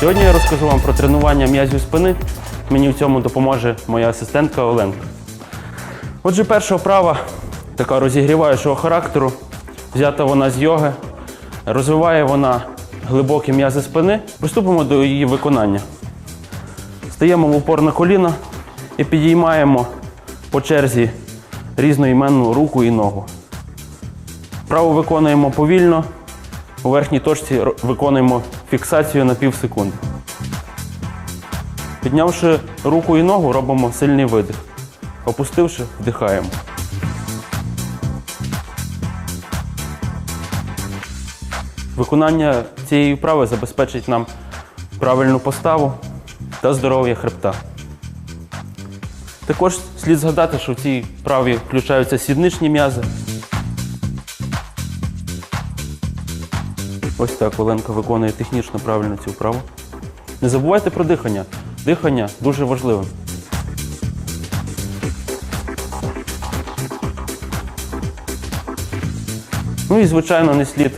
Сьогодні я розкажу вам про тренування м'язів спини. Мені в цьому допоможе моя асистентка Оленка. Отже, перша вправа така розігріваючого характеру. Взята вона з йоги. Розвиває вона глибокі м'язи спини. Приступимо до її виконання. Стаємо в упор на коліна і підіймаємо по черзі різноіменну руку і ногу. Праву виконуємо повільно, у верхній точці виконуємо фіксацію на пів секунди. Піднявши руку і ногу, робимо сильний видих. Опустивши, вдихаємо. Виконання цієї вправи забезпечить нам правильну поставу та здоров'я хребта. Також слід згадати, що в цій вправі включаються сідничні м'язи. Ось так Оленка виконує технічно правильно цю вправу. Не забувайте про дихання. Дихання дуже важливе. Ну і, звичайно, не слід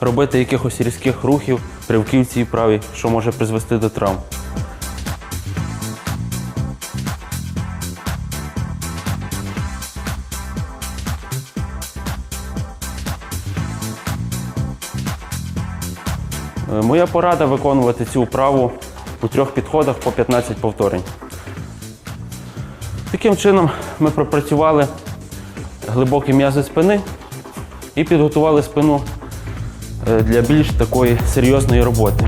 робити якихось різких рухів, ривків в цій вправі, що може призвести до травм. Моя порада виконувати цю вправу у трьох підходах по 15 повторень. Таким чином ми пропрацювали глибокі м'язи спини і підготували спину е, для більш такої серйозної роботи.